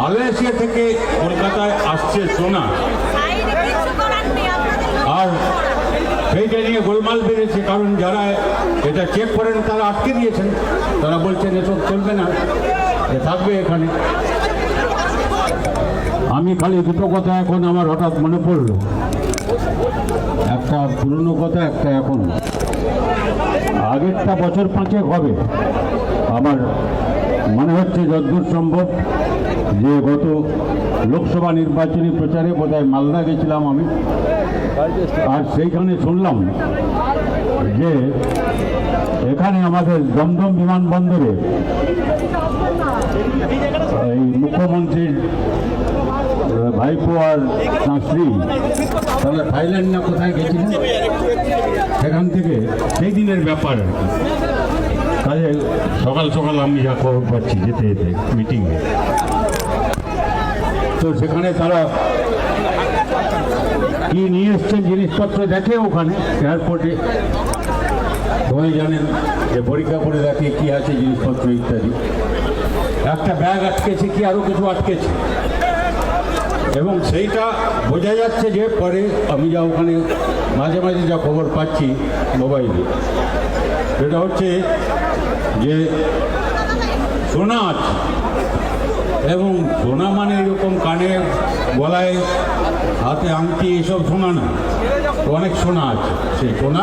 Malaysia থেকে কলকাতায় আসছে সোনা। আর সেইটা নিয়ে গোলমাল বেড়েছে, কারণ যারা এটা চেক করেন, তারা আটকে দিয়েছেন। তারা বলছেন, এসব চলবে না, এ থাকবে এখানে। আমি খালি দুটো কথা এখন আমার হঠাৎ মনে পড়ল। একটা পুরনো কথা, একটা এখন। আগেরটা বছর পাঁচেক হবে। আমার মনে হচ্ছে যদ্দূর সম্ভব যে গত লোকসভা নির্বাচনী প্রচারে বোধহয় মালদা গেছিলাম আমি। আর সেইখানে শুনলাম যে এখানে আমাদের দমদম বিমানবন্দরে এই মুখ্যমন্ত্রীর ভাইপো আর তাঁর স্ত্রী, তাহলে থাইল্যান্ড না কোথায় গেছিলেন? সেখান থেকে সেই দিনের ব্যাপার আর কি। কাজে সকাল সকাল আমি যা খবর পাচ্ছি, যেতে যেতে মিটিংয়ে তো সেখানে তারা কি নিয়ে এসছেন জিনিসপত্র দেখে ওখানে এয়ারপোর্টে সবাই জানেন যে পরীক্ষা করে দেখে কি আছে জিনিসপত্র ইত্যাদি। একটা ব্যাগ আটকেছে কি আরও কিছু আটকেছে? এবং সেইটা বোঝা যাচ্ছে যে পরে আমি যা ওখানে মাঝে মাঝে যা খবর পাচ্ছি মোবাইলে। সেটা হচ্ছে যে সোনা আছে এবং সোনা মানে এরকম কানে, গলায়, হাতে আংটি এসব সোনা না। অনেক সোনা আছে। সেই সোনা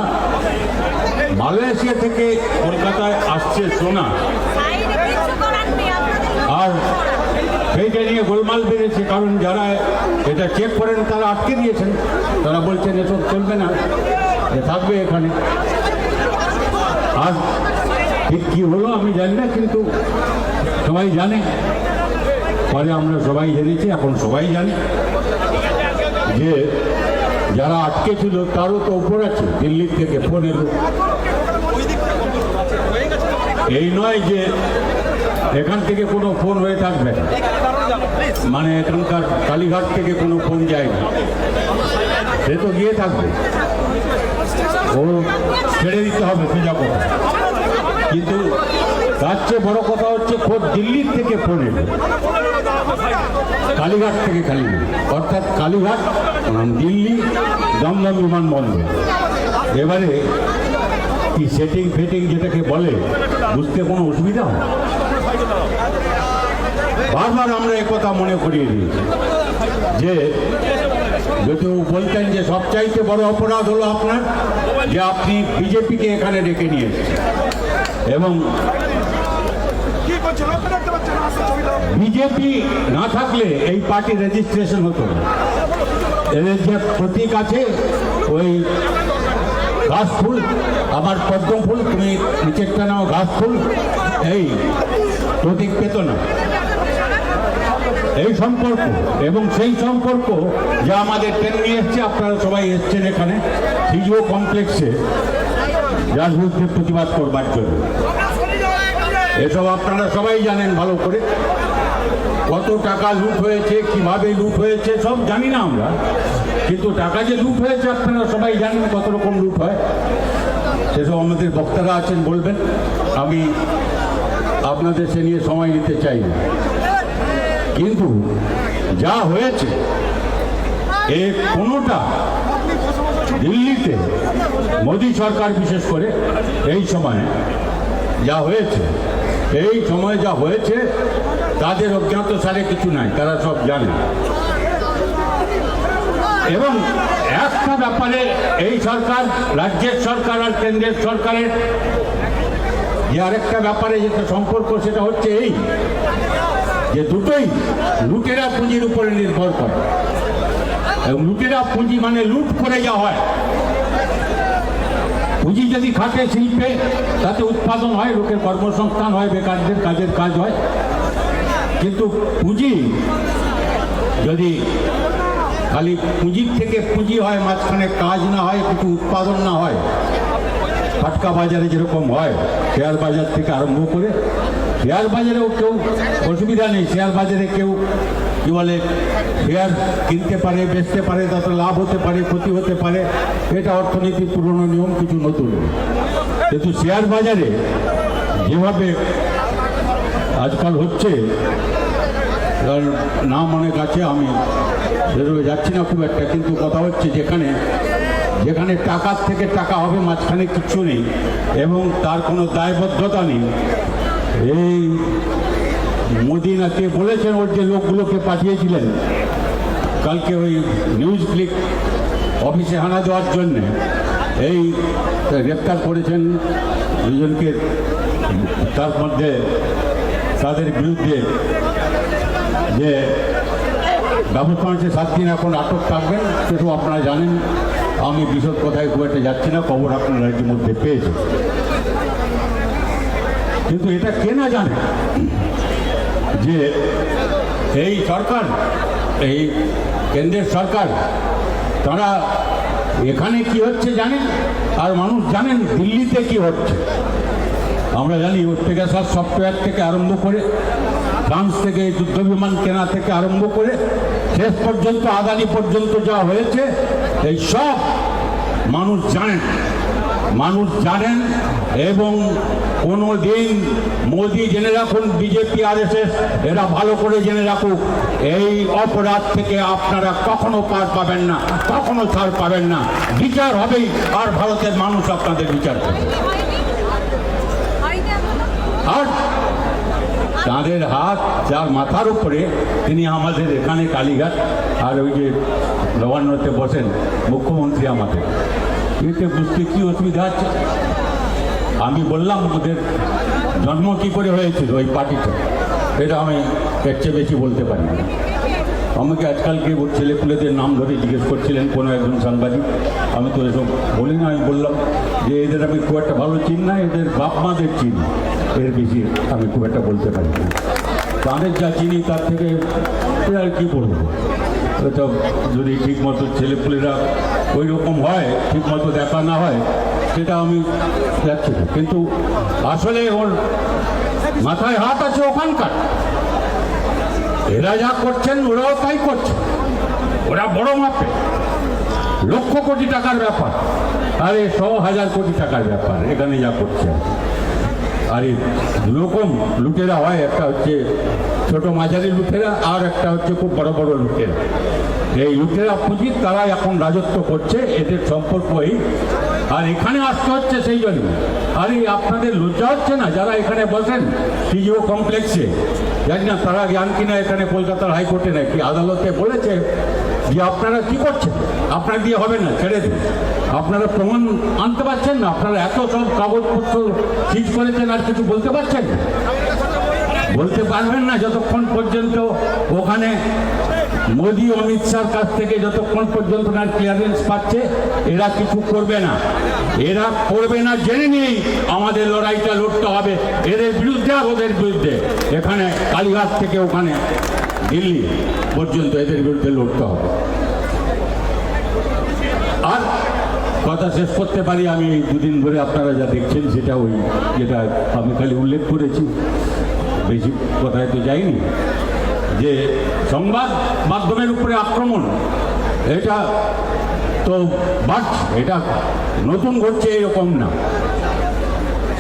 মালয়েশিয়া থেকে কলকাতায় আসছে সোনা আর সেইটা নিয়ে গোলমাল বেড়েছে, কারণ যারা এটা চেক করেন, তারা আটকে দিয়েছেন। তারা বলছেন, এসব চলবে না। থাকবে এখানে। আর ঠিক কী হলো আমি জানি না, কিন্তু সবাই জানে। পরে আমরা সবাই জেনেছি, এখন সবাই জানে যে যারা আটকে ছিল তারও তো ওপর আছে, দিল্লির থেকে ফোন এলো এই নয় যে এখান থেকে কোনো ফোন হয়ে থাকবে মানে এখানকার কালীঘাট থেকে কোনো ফোন যায় না। সে তো গিয়ে থাকবে। ও ছেড়ে দিতে হবে সোজা কথা কিন্তু তার চেয়ে বড় কথা হচ্ছে খোদ দিল্লির থেকে ফোন এলো। কালীঘাট থেকে কালীঘাট অর্থাৎ কালীঘাট দিল্লি, দমদম বিমানবন্দর এবারে কি সেটিং ফেটিং যেটাকে বলে, বুঝতে কোনো অসুবিধা? বারবার আমরা একথা মনে করিয়ে দিয়েছি যে যদিও বলতেন যে সবচাইতে বড় অপরাধ হলো আপনার, যে আপনি বিজেপিকে এখানে ডেকে নিয়ে এসেছেন এবং বিজেপি না থাকলে এই পার্টি রেজিস্ট্রেশন হতো এদের যে প্রতীক আছে, ওই ঘাস ফুল আমার পদ্ম ফুল, তুমি নিচেরটা নাও ঘাস ফুল, এই প্রতীক পেত না। এই সম্পর্ক, এবং সেই সম্পর্ক যা আমাদের টেনে নিয়ে এসছে, আপনারা সবাই এসছেন এখানে সিজিও কমপ্লেক্সে বিরুদ্ধে প্রতিবাদ করবার জন্য। এসব আপনারা সবাই জানেন ভালো করে। কত টাকা লুট হয়েছে, কীভাবে লুট হয়েছে, সব জানি না আমরা। কিন্তু টাকা যে লুট হয়েছে, আপনারা সবাই জানেন কত রকম লুট হয়। সেসব আমাদের বক্তারা আছেন, বলবেন। আমি আপনাদের সে নিয়ে সময় নিতে চাই না। কিন্তু যা হয়েছে, এ কোনোটা দিল্লিতে মোদী সরকার, বিশেষ করে এই সময়ে যা হয়েছে, এই সময় যা হয়েছে, তাদের অজ্ঞাত সারে কিছু নাই, তারা সব জানে। এবং একটা ব্যাপারে এই সরকার, রাজ্যের সরকার আর কেন্দ্রের সরকারের যে আরেকটা ব্যাপারে যেটা সম্পর্ক, সেটা হচ্ছে এই যে দুটোই লুটেরা পুঁজির উপরে নির্ভর করে। এবং লুটেরা পুঁজি মানে লুট করে যা হয়। পুঁজি যদি খাটে শিল্পে, তাতে উৎপাদন হয়, লোকের কর্মসংস্থান হয়, বেকারদের কাজের কাজ হয়। কিন্তু পুঁজি যদি খালি পুঁজির থেকে পুঁজি হয়, মাঝখানে কাজ না হয়, কিছু উৎপাদন না হয়, ফাটকা বাজারে যেরকম হয়, শেয়ার বাজার থেকে আরম্ভ করে, শেয়ার বাজারেও কেউ অসুবিধা নেই, শেয়ার বাজারে কেউ কী বলে শেয়ার কিনতে পারে, বেচতে পারে, তাতে লাভ হতে পারে, ক্ষতি হতে পারে, এটা অর্থনীতির পুরনো নিয়ম, কিছু নতুন। কিন্তু শেয়ার বাজারে যেভাবে আজকাল হচ্ছে তার নাম অনেক আছে আমি সেভাবে যাচ্ছি না খুব একটা, কিন্তু কথা হচ্ছে যেখানে যেখানে টাকার থেকে টাকা হবে, মাঝখানে কিচ্ছু নেই, এবং তার কোনো দায়বদ্ধতা নেই। এই মোদি নাকি বলেছেন ওর যে লোকগুলোকে পাঠিয়েছিলেন, কালকে ওই নিউজ ক্লিক অফিসে হানা দেওয়ার জন্যে এই গ্রেপ্তার করেছেন দুজনকে। তার মধ্যে তাদের বিরুদ্ধে যে ব্যবস্থা হচ্ছে সাত দিন এখন আটক থাকবেন, সেটাও আপনারা জানেন। আমি বিশদ কথায় খুব একটা যাচ্ছি না, খবর আপনারা ইতিমধ্যে পেয়েছেন। কিন্তু এটা কে না জানে? যে এই সরকার, এই কেন্দ্রের সরকার, তারা এখানে কি হচ্ছে জানেন? আর মানুষ জানেন দিল্লিতে কি হচ্ছে। আমরা জানি পেগাসাস সফটওয়্যার থেকে আরম্ভ করে, ফ্রান্স থেকে যুদ্ধ বিমান কেনা থেকে আরম্ভ করে, শেষ পর্যন্ত আদানি পর্যন্ত যা হয়েছে, এই সব মানুষ জানেন। মানুষ জানেন এবং কোনো দিন মোদি জেনে রাখুন, বিজেপি আর এরা ভালো করে জেনে রাখুক, এই অপরাধ থেকে আপনারা কখনো পার পাবেন না, কখনো ছাড় পাবেন না। বিচার হবেই, আর ভারতের মানুষ আপনাদের বিচার করবে। আর তাঁদের হাত, যার মাথার উপরে, তিনি আমাদের এখানে কালীঘাট, আর ওই যে নবান্নতে বসেন, মুখ্যমন্ত্রী আমাদের। এতে বুঝতে কী অসুবিধা আছে? আমি বললাম ওদের জন্ম কী করে হয়েছিল ওই পার্টিটা এটা আমি এর চেয়ে বেশি বলতে পারি না। আমাকে আজকালকে ছেলেপুলেদের নাম ধরে জিজ্ঞেস করছিলেন, কোনো একজন সাংবাদিক। আমি তো এসব বলি না, আমি বললাম যে এদের আমি খুব একটা ভালো চিন না, এদের বাপ মাদের চিনি। এর বেশি আমি খুব একটা বলতে পারি না। তাদের যা চিনি তার থেকে আর কী বলব? তো যদি ঠিক মতো ছেলেপুলেরা ওই রকম হয় ঠিক মতো দেখা না হয়, সেটা আমি যাচ্ছি কিন্তু আসলে ওর মাথায় হাত আছে ওখানকার। এরা যা করছেন, ওরাও তাই করছে। ওরা বড় মাপে। লক্ষ কোটি টাকার ব্যাপার। আরে, শ হাজার কোটি টাকার ব্যাপার, এখানে যা করছে। আর এই দুরকম লুটেরা হয়, একটা হচ্ছে ছোট মাঝারি লুটেরা, আর একটা হচ্ছে খুব বড় বড় লুটেরা। এই লুটেরা পুঁজি তারা এখন রাজত্ব করছে, এদের সম্পর্ক এই। আর এখানে আসতে হচ্ছে সেই জন্য। আর এই আপনাদের লজ্জা হচ্ছে না? যারা এখানে বসেন টিজিও কমপ্লেক্সে, জানি না তারা জ্ঞান কিনা এখানে কলকাতার হাইকোর্টে নাকি আদালতে বলেছে যে আপনারা কি করছেন? আপনার দিয়ে হবে না, ছেড়ে দিন। আপনারা প্রমাণ আনতে পারছেন না? আপনারা এত সব কাগজপত্র সিজ করেছেন আর কিছু বলতে পারছেন না? বলতে পারবেন না যতক্ষণ পর্যন্ত ওখানে মোদি অমিত শাহর কাছ থেকে যতক্ষণ পর্যন্ত না ক্লিয়ারেন্স পাচ্ছে, এরা কিছু করবে না। এরা করবে না জেনে নিয়েই আমাদের লড়াইটা লড়তে হবে। এদের বিরুদ্ধে আর ওদের বিরুদ্ধে। এখানে কালীঘাট থেকে ওখানে দিল্লি পর্যন্ত এদের বিরুদ্ধে লড়তে হবে। আর কথা শেষ করতে পারি, আমি দুদিন ধরে আপনারা যা দেখছেন সেটা ওই যেটা আমি খালি উল্লেখ করেছি। বেশি কথায় তো যাইনি। যে সংবাদ মাধ্যমের উপরে আক্রমণ, এটা তো বাড়ছে এটা নতুন ঘটছে এরকম না।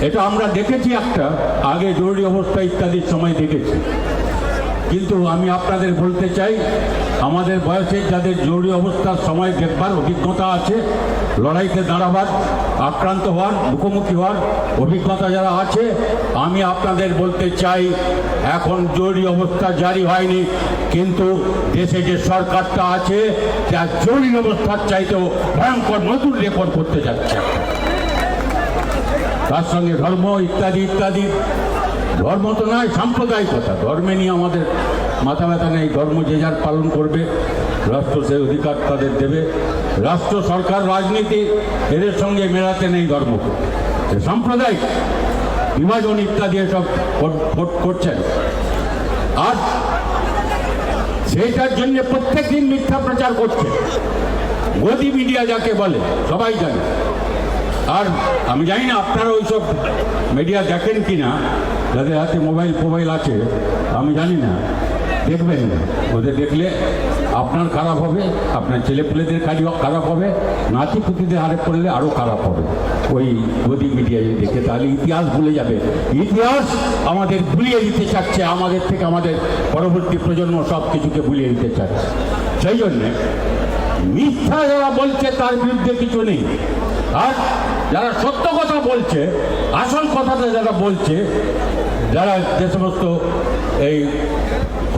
এটা আমরা দেখেছি একটা, আগে জরুরি অবস্থা ইত্যাদির সময় দেখেছি। কিন্তু আমি আপনাদের বলতে চাই আমাদের বয়সের যাদের জরুরি অবস্থার সময় দেখবার অভিজ্ঞতা আছে, লড়াইতে দাঁড়াবার, আক্রান্ত হওয়ার, মুখোমুখি হওয়ার অভিজ্ঞতা যারা আছে, আমি আপনাদের বলতে চাই, এখন জরুরি অবস্থা জারি হয়নি, কিন্তু দেশে যে সরকারটা আছে, তার জরুরি অবস্থার চাইতেও ভয়ঙ্কর নতুন রেকর্ড করতে যাচ্ছে। তার সঙ্গে ধর্ম ইত্যাদি ইত্যাদি, ধর্ম তো নয়, সাম্প্রদায়িকতা। ধর্মে নিয়ে আমাদের মাথা ব্যথা নেই, ধর্ম যে যার পালন করবে, রাষ্ট্র সেই অধিকার তাদের দেবে। রাষ্ট্র, সরকার, রাজনীতি, এদের সঙ্গে মেলাতে নেই ধর্মকে এ সাম্প্রদায়িক বিভাজন ইত্যাদি এসব কর- কর- করছেন। আর সেইটার জন্য প্রত্যেক দিন মিথ্যা প্রচার করছে। গদি মিডিয়া যাকে বলে, সবাই জানে। আর আমি জানি না আপনারা ওইসব মিডিয়া দেখেন কি না যাদের হাতে মোবাইল, ফোবাইল আছে, আমি জানি না। দেখবেন, ওদের দেখলে আপনার খারাপ হবে, আপনার ছেলেপুলেদের কাজও খারাপ হবে নাতি পুতিদের হারে পড়লে আরও খারাপ হবে। ওই গদি মিডিয়ায় দেখে তাহলে ইতিহাস ভুলে যাবে। ইতিহাস আমাদের ভুলিয়ে দিতে চাচ্ছে, আমাদের থেকে আমাদের পরবর্তী প্রজন্ম সব কিছুকে ভুলিয়ে দিতে চাচ্ছে। সেই জন্যে মিথ্যা যারা বলছে, তার বিরুদ্ধে কিছু নেই। আর যারা সত্য কথা বলছে, আসল কথাটা যারা বলছে, যারা যে সমস্ত এই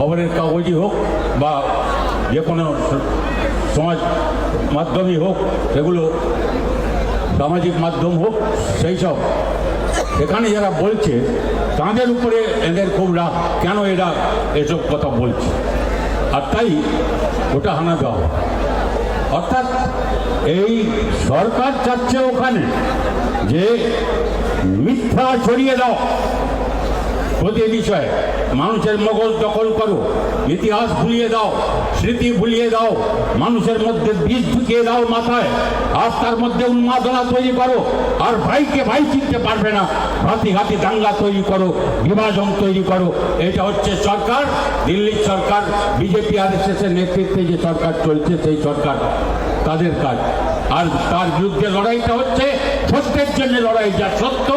খবরের কাগজই হোক বা যে কোনো সমাজ মাধ্যমই হোক, সেগুলো সামাজিক মাধ্যম হোক, সেই সব। সেখানে যারা বলছে, তাদের উপরে এদের খুব রাগ। কেন এরা এসব কথা বলছে? আর তাই ওটা হানা দেওয়া অর্থাৎ এই সরকার চাচ্ছে ওখানে যে মিথ্যা ছড়িয়ে দাও। প্রতি বিষয়ে মানুষের মগজ দখল করো। ইতিহাস ভুলিয়ে দাও, স্মৃতি ভুলিয়ে দাও, মানুষের মধ্যে বীজ ঢুকিয়ে দাও মাথায়। আর তার মধ্যে উন্মাদনা তৈরি করো, আর ভাইকে ভাই চিনতে পারবে না। হাতি হাতি দাঙ্গা তৈরি করো, বিভাজন তৈরি করো। এটা হচ্ছে সরকার, দিল্লির সরকার, বিজেপি আর এস নেতৃত্বে যে সরকার চলছে, সেই সরকার তাদের কাজ। আর তার বিরুদ্ধে লড়াইটা হচ্ছে সত্যের জন্য লড়াই, যা সত্য,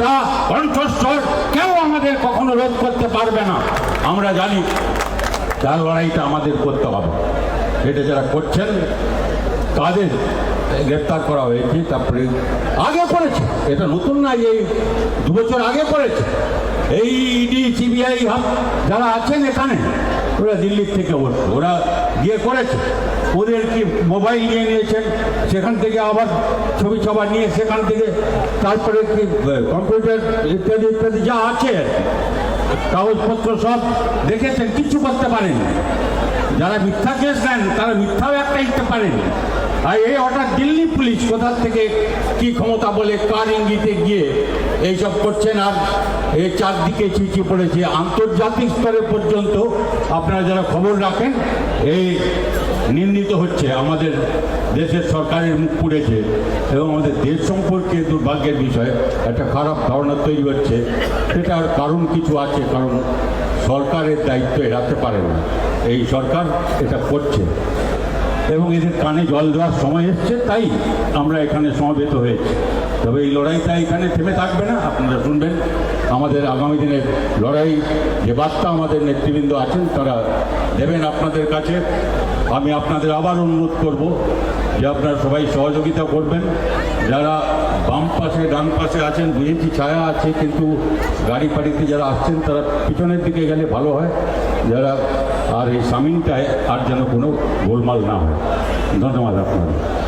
তা কণ্ঠস্বর কেউ আমাদের কখনো রোধ করতে পারবে না। আমরা জানি তার লড়াইটা আমাদের করতে হবে। এটা যারা করছেন, তাদের গ্রেপ্তার করা হয়েছে, তারপরে আগে করেছে। এটা নতুন না যে দু বছর আগে করেছে। এই ইডি, সিবিআই যারা আছেন এখানে, ওরা দিল্লির থেকে বলছে ওরা গিয়ে করেছে। ওদের কি মোবাইল নিয়ে নিয়েছেন, সেখান থেকে আবার ছবি ছবা নিয়ে সেখান থেকে তারপরে কি কম্পিউটার ইত্যাদি ইত্যাদি যা আছে, কাগজপত্র সব দেখেছেন, কিছু করতে পারেন যারা মিথ্যা কেস দেন তারা মিথ্যাও একটা দিতে পারেন। আর এই হঠাৎ দিল্লি পুলিশ কোথার থেকে কি ক্ষমতা বলে, কার ইঙ্গিতে গিয়ে এইসব করছেন? আর এই চারদিকে চিঠি পড়েছে। আন্তর্জাতিক স্তরে পর্যন্ত আপনারা যারা খবর রাখেন, এই নিন্দিত হচ্ছে। আমাদের দেশের সরকারের মুখ পুড়েছে এবং আমাদের দেশ সম্পর্কে দুর্ভাগ্যের বিষয়, একটা খারাপ ধারণা তৈরি হচ্ছে। সেটার কারণ কিছু আছে, কারণ সরকারের দায়িত্ব এড়াতে পারে না। এই সরকার এটা করছে। এবং এদের কানে জল দেওয়ার সময় এসছে, তাই আমরা এখানে সমবেত হয়েছি। তবে এই লড়াইটা এখানে থেমে থাকবে না, আপনারা শুনবেন। আমাদের আগামী দিনের লড়াই, যে বার্তা আমাদের নেতৃবৃন্দ আছেন, তারা দেবেন আপনাদের কাছে। আমি আপনাদের আবার অনুরোধ করব যে আপনারা সবাই সহযোগিতা করবেন। যারা বাম পাশে, ডান পাশে আছেন বুঝেছি ছায়া আছে, কিন্তু গাড়ি ফাড়িতে যারা আসছেন, তারা পিছনের দিকে গেলে ভালো হয়। যারা আর এই সামিনটায় আর যেন কোনো গোলমাল না হয়। ধন্যবাদ আপনাদের।